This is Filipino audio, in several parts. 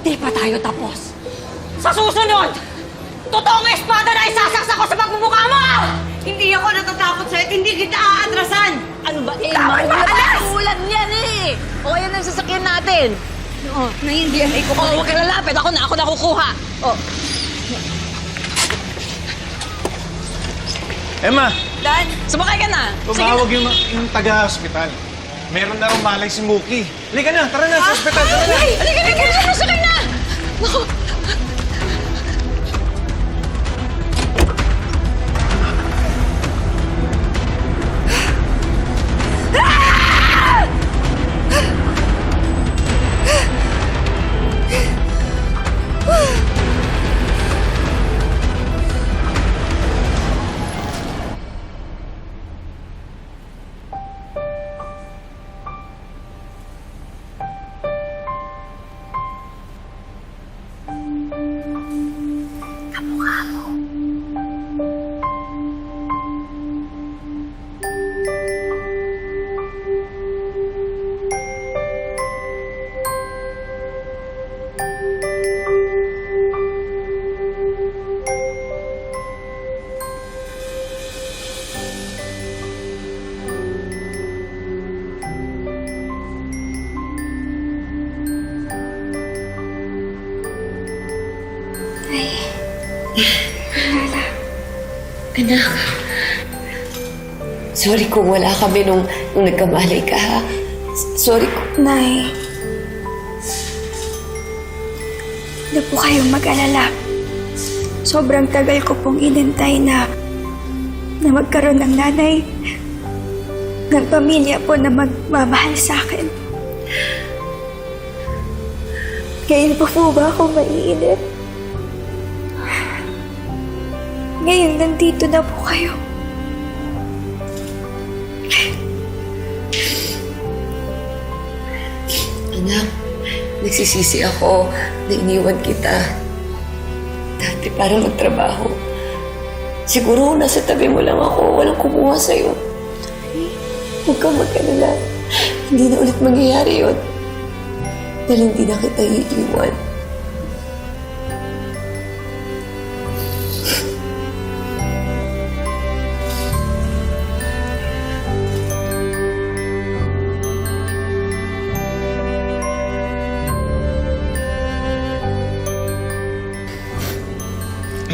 Di pa tayo tapos. Sa susunod, totoong espada na isasaksak ko sa pagmumukha mo! Hindi ako natatakot sa'yo at hindi kita aatrasan! Ano ba, eh, Tama na, mga alas! ulan yan eh! O, yan ang sasakyan natin. Oo, naiindihan ko. O, huwag ka lalapit. Ako na, ako na kukuha. O, Emma, Dan, sumakay ka na. tumawag yung, yung taga-hospital. Meron na malay si Mookie. Halika na, tara na sa hospital, tara na. Halika na, halika na, sakay na! 了。Anak, sorry kung wala kami nung, nung nagkamali ka, ha? Sorry kung... Nay, hindi po kayong mag-alala. Sobrang tagal ko pong inintay na na magkaroon ng nanay ng pamilya po na magmamahal sa akin. Ngayon po po ba ako maiinip? Ngayon, nandito na po kayo. Anak, nagsisisi ako na iniwan kita. Dati para magtrabaho. Siguro nasa tabi mo lang ako, walang kumuha sa'yo. Huwag kang mag-alala. Hindi na ulit mangyayari yun. Dahil hindi na kita iiwan.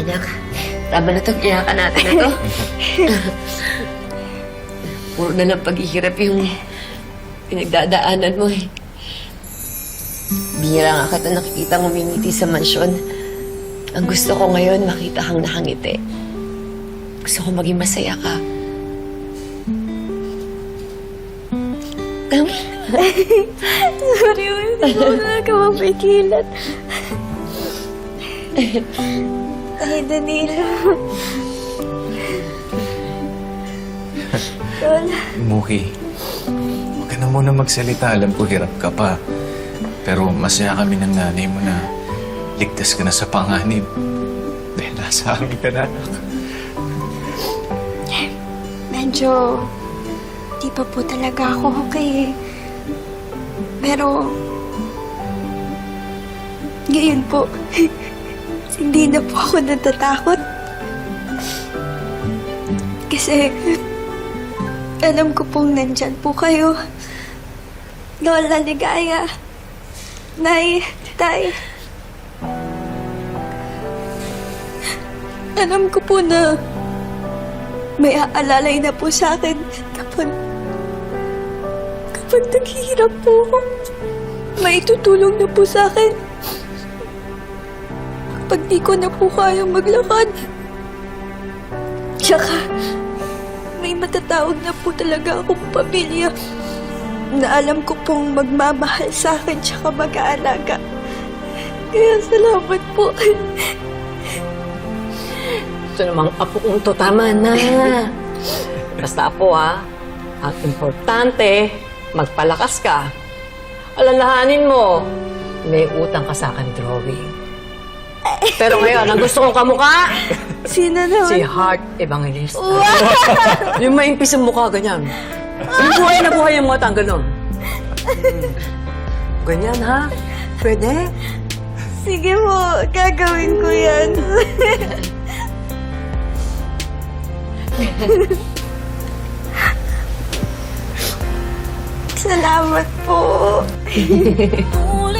Anak, tama na itong iyakan natin na to. Puro na lang paghihirap yung pinagdadaanan mo eh. Bihira nga kita nakikita ngumingiti sa mansyon. Ang gusto ko ngayon, makita kang nakangiti. Gusto ko maging masaya ka. Tama. Sorry, hindi ko talaga mapigilan. Ay, Danilo. Lola, Mookie, huwag ka na muna magsalita. Alam ko hirap ka pa. Pero masaya kami ng nanay mo na ligtas ka na sa panganib. Dahil nasa amin ka na, anak. medyo di pa po talaga ako okay eh. Pero, ngayon po, hindi na po ako natatakot. Kasi, alam ko pong nandyan po kayo. Lola Ligaya. Nay, Tay. Alam ko po na may aalalay na po sa akin kapag kapag naghihirap po ako. May tutulong na po sa akin. Kapag di ko na po kayang maglakad. Tsaka, may matatawag na po talaga akong pamilya na alam ko pong magmamahal sa akin tsaka mag-aalaga. Kaya salamat po. Ito namang apo kong to, tama na. Basta apo ha, ang importante, magpalakas ka. Alalahanin mo, may utang ka sa akin drawing. Pero ngayon, ang gusto kong kamukha, Sino naman? si Heart Evangelista. yung maimpis ang mukha, ganyan. Yung buhay na buhay yung mata, gano'n. Ganyan, ha? Pwede? Sige po, gagawin ko yan. Salamat po.